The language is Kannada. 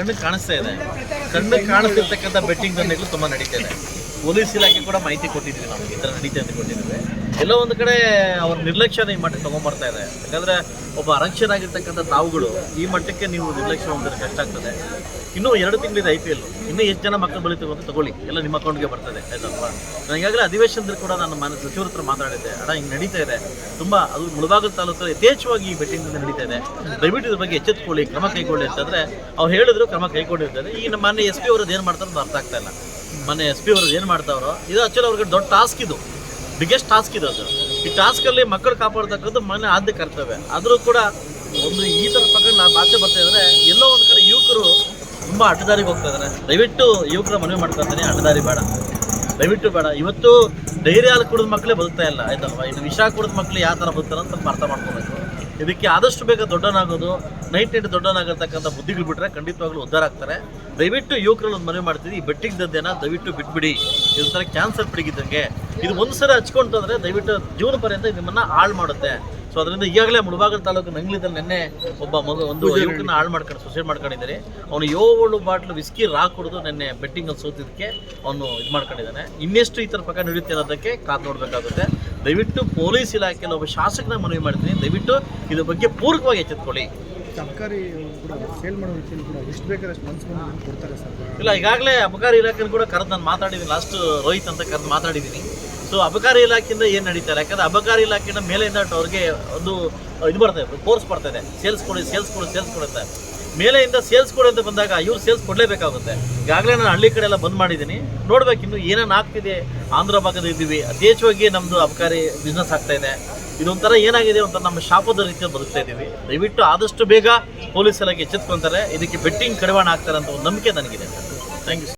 ಕಣ್ಣಿಗೆ ಕಾಣಿಸ್ತಾ ಇದೆ. ಕಣ್ಣಿಗೆ ಕಾಣಿಸ್ತಿರ್ತಕ್ಕಂಥ ಬೆಟ್ಟಿಂಗ್ ದಂಧೆಗಳು ತುಂಬ ನಡೀತಾ ಇದೆ. ಪೊಲೀಸ್ ಇಲಾಖೆ ಕೂಡ ಮಾಹಿತಿ ಕೊಟ್ಟಿದ್ವಿ ನಾವು. ಈ ಥರ ನಡೀತಾ ಅಂತ ಕೊಟ್ಟಿದ್ದೀವಿ. ಎಲ್ಲೋ ಒಂದು ಕಡೆ ಅವ್ರ ನಿರ್ಲಕ್ಷ್ಯನ ಈ ಮಟ್ಟಕ್ಕೆ ತೊಗೊಂಬರ್ತಾ ಇದೆ. ಯಾಕಂದರೆ ಒಬ್ಬ ಅರಕ್ಷರಾಗಿರ್ತಕ್ಕಂಥ ತಾವುಗಳು ಈ ಮಟ್ಟಕ್ಕೆ ನೀವು ನಿರ್ಲಕ್ಷ್ಯ ಹೊಂದಿದ್ರೆ ಕಷ್ಟ ಆಗ್ತದೆ. ಇನ್ನೂ ಎರಡು ತಿಂಗಳಿದೆ ಐ ಪಿ ಎಲ್. ಇನ್ನೂ ಎಷ್ಟು ಜನ ಮಕ್ಕಳು ಬೆಳಿತೀವಿ ಅಂತ ತಗೊಳ್ಳಿ. ಎಲ್ಲ ನಿಮ್ಮ ಅಕೌಂಟ್ಗೆ ಬರ್ತದೆ. ಆಯ್ತಲ್ವಾ? ನಾನು ಈಗಾಗಲೇ ಅಧಿವೇಶನದಲ್ಲಿ ಕೂಡ ನಾನು ಮನೆ ಸಚಿವರ ಹತ್ರ ಮಾತಾಡಿದ್ದೆ. ಅಣ್ಣ, ಹಿಂಗೆ ನಡೀತಾ ಇದೆ. ತುಂಬ ಅದು ಮುಳಬಾಗಲು ತಾಲೂಕಲ್ಲಿ ಯಥೇಚ್ಛವಾಗಿ ಈ ಬೆಟ್ಟಿಂಗ್ ನಡೀತಾ ಇದೆ. ದಯವಿಟ್ಟು ಇದ್ರ ಬಗ್ಗೆ ಎಚ್ಚೆತ್ಕೊಳ್ಳಿ, ಕ್ರಮ ಕೈಗೊಳ್ಳಿ ಅಂತಂದ್ರೆ ಅವ್ರು ಹೇಳಿದ್ರು ಕ್ರಮ ಕೈಗೊಂಡಿರ್ತಾರೆ ಈಗ ನಮ್ಮ ಮಾನ್ಯ ಎಸ್ ಪಿ ಅವರು ಏನು ಮಾಡ್ತಾರೆ ಅಂತ ಅರ್ಥ ಆಗ್ತಾ ಇಲ್ಲ. ಮೊನ್ನೆ ಎಸ್ ಪಿ ಅವ್ರದ್ದು ಏನು ಮಾಡ್ತಾವ್ರೋ, ಇದು ಆ್ಯಕ್ಚುಲಿ ಅವ್ರಿಗೆ ದೊಡ್ಡ ಟಾಸ್ಕ್ ಇದು. ಬಿಗ್ಗೆಸ್ಟ್ ಟಾಸ್ಕ್ ಇದು ಅದು. ಈ ಟಾಸ್ಕಲ್ಲಿ ಮಕ್ಕಳು ಕಾಪಾಡ್ತಕ್ಕಂಥ ಮನೆ ಆದ್ಯ ಕರ್ತವ್ಯ. ಆದರೂ ಕೂಡ ಒಂದು ಈ ಥರ ಪ್ರಕರಣ ನಾವು ಆಚೆ ಬರ್ತಾ ಇದ್ರೆ ಎಲ್ಲೋ ಒಂದು ಕಡೆ ಯುವಕರು ತುಂಬ ಅಡ್ಡದಾರಿಗೆ ಹೋಗ್ತಾ ಇದ್ದಾರೆ ದಯವಿಟ್ಟು ಯುವಕರ ಮನವಿ ಮಾಡ್ಕೊತೀನಿ ಅಡ್ಡದಾರಿ ಬೇಡ. ದಯವಿಟ್ಟು ಬೇಡ. ಇವತ್ತು ಡೈರಿ ಹಾಲು ಕುಡಿದ ಮಕ್ಕಳೇ ಬದುಕ್ತಾ ಇಲ್ಲ, ಆಯ್ತಲ್ವಾ? ಇನ್ನು ವಿಷ ಕುಡಿದ ಮಕ್ಕಳು ಯಾವ ಥರ ಬದುಕ್ತಾರೆ ಅಂತ ಅರ್ಥ ಮಾಡ್ಕೋಬೇಕು. ಇದಕ್ಕೆ ಆದಷ್ಟು ಬೇಗ ದೊಡ್ಡನಾಗೋದು ನೈಟ್ ನೈಟ್ ದೊಡ್ಡನಾಗಿರ್ತಕ್ಕಂಥ ಬುದ್ಧಿಗಳು ಬಿಟ್ಟರೆ ಖಂಡಿತವಾಗ್ಲೂ ಉದ್ಧಾರ ಆಗ್ತಾರೆ. ದಯವಿಟ್ಟು ಯುವಕರಲ್ಲಿ ಒಂದು ಮನವಿ ಮಾಡ್ತೀವಿ ಈ ಬೆಟ್ಟಿಂಗ್ ದದ್ದೆನ ದಯವಿಟ್ಟು ಬಿಟ್ಬಿಡಿ. ಇದೊಂಥರ ಕ್ಯಾನ್ಸರ್ ಪಿಡಿಗಿದ್ದಂಗೆ. ಇದು ಒಂದು ಸರಿ ಹಚ್ಕೊಂತಂದ್ರೆ ದಯವಿಟ್ಟು ಜೀವನ ಪರ್ಯಂತ ನಿಮ್ಮನ್ನು ಹಾಳು ಮಾಡುತ್ತೆ. ಸೊ ಅದರಿಂದ ಈಗಾಗಲೇ ಮುಳಬಾಗಲ್ ತಾಲೂಕು ನಂಗ್ಲಿದಲ್ಲಿ ನಿನ್ನೆ ಒಬ್ಬ ಮಗು ಒಂದು ಯುವಕನ ಹಾಳು ಮಾಡ್ಕೊಂಡು ಸುಸೈಡ್ ಮಾಡ್ಕೊಂಡಿದ್ದಾರೆ. ಅವನು ಏಳು ಬಾಟ್ಲು ವಿಸ್ಕಿ ರಾ ಕುಡಿದು ನಿನ್ನೆ ಬೆಟ್ಟಿಂಗಲ್ಲಿ ಸೋತಿದ್ದಕ್ಕೆ ಅವನು ಇದು ಮಾಡ್ಕೊಂಡಿದ್ದಾನೆ. ಇನ್ನೆಷ್ಟು ಈ ಥರ ಪ್ರಕಾರ ನಡೆಯುತ್ತೆ ಅನ್ನೋದಕ್ಕೆ ಕಾದು ನೋಡಬೇಕಾಗುತ್ತೆ. ದಯವಿಟ್ಟು ಪೊಲೀಸ್ ಇಲಾಖೆಯಲ್ಲಿ ಒಬ್ಬ ಶಾಸಕನ ಮನವಿ ಮಾಡ್ತೀನಿ. ದಯವಿಟ್ಟು ಇದ್ರ ಬಗ್ಗೆ ಪೂರಕವಾಗಿ ಎಚ್ಚೆತ್ಕೊಳ್ಳಿ. ಸರ್ಕಾರಿ ಎಷ್ಟು ಕೊಡ್ತಾರೆ ಇಲ್ಲ ಈಗಾಗಲೇ ಅಬಕಾರಿ ಇಲಾಖೆ ಕೂಡ ಕರೆದು ನಾನು ಮಾತಾಡಿದ್ದೀನಿ ಲಾಸ್ಟ್ ರೋಹಿತ್ ಅಂತ ಕರೆದು ಮಾತಾಡಿದ್ದೀನಿ ಸೊ ಅಬಕಾರಿ ಇಲಾಖೆಯಿಂದ ಏನು ನಡೀತಾರೆ ಯಾಕಂದ್ರೆ ಅಬಕಾರಿ ಇಲಾಖೆಯಿಂದ ಮೇಲೆಯಿಂದ ಅವ್ರಿಗೆ ಒಂದು ಇದು ಬರ್ತಾ ಇದೆ ಕೋರ್ಸ್ ಬರ್ತಾ ಇದೆ ಸೇಲ್ಸ್ ಕೊಡಿ ಸೇಲ್ಸ್ ಕೊಡಿ ಸೇಲ್ಸ್ ಕೊಡುತ್ತೆ. ಮೇಲೆಯಿಂದ ಸೇಲ್ಸ್ ಕೊಡು ಅಂತ ಬಂದಾಗ ಇವ್ರು ಸೇಲ್ಸ್ ಕೊಡಲೇಬೇಕಾಗುತ್ತೆ. ಈಗಾಗಲೇ ನಾನು ಹಳ್ಳಿ ಕಡೆ ಎಲ್ಲ ಬಂದ್ ಮಾಡಿದ್ದೀನಿ. ನೋಡ್ಬೇಕು ಇನ್ನು ಏನೇನು ಆಗ್ತಿದೆ. ಆಂಧ್ರ ಭಾಗದ ಇದ್ದೀವಿ. ಯಥೇಚ್ಛವಾಗಿ ನಮ್ಮದು ಅಬಕಾರಿ ಬಿಸ್ನೆಸ್ ಆಗ್ತಾ ಇದೆ. ಇದೊಂಥರ ಏನಾಗಿದೆ ಒಂಥರ ನಮ್ಮ ಶಾಪದ ರೀತಿಯಲ್ಲಿ ಬದುಕ್ತಾ ಇದ್ದೀವಿ. ದಯವಿಟ್ಟು ಆದಷ್ಟು ಬೇಗ ಪೊಲೀಸ್ ಇಲಾಖೆ ಎಚ್ಚೆತ್ಕೊಂತಾರೆ. ಇದಕ್ಕೆ ಬೆಟ್ಟಿಂಗ್ ಕಡಿವಾಣ ಆಗ್ತಾರೆ ಅಂತ ಒಂದು ನಂಬಿಕೆ ನನಗಿದೆ. Thank you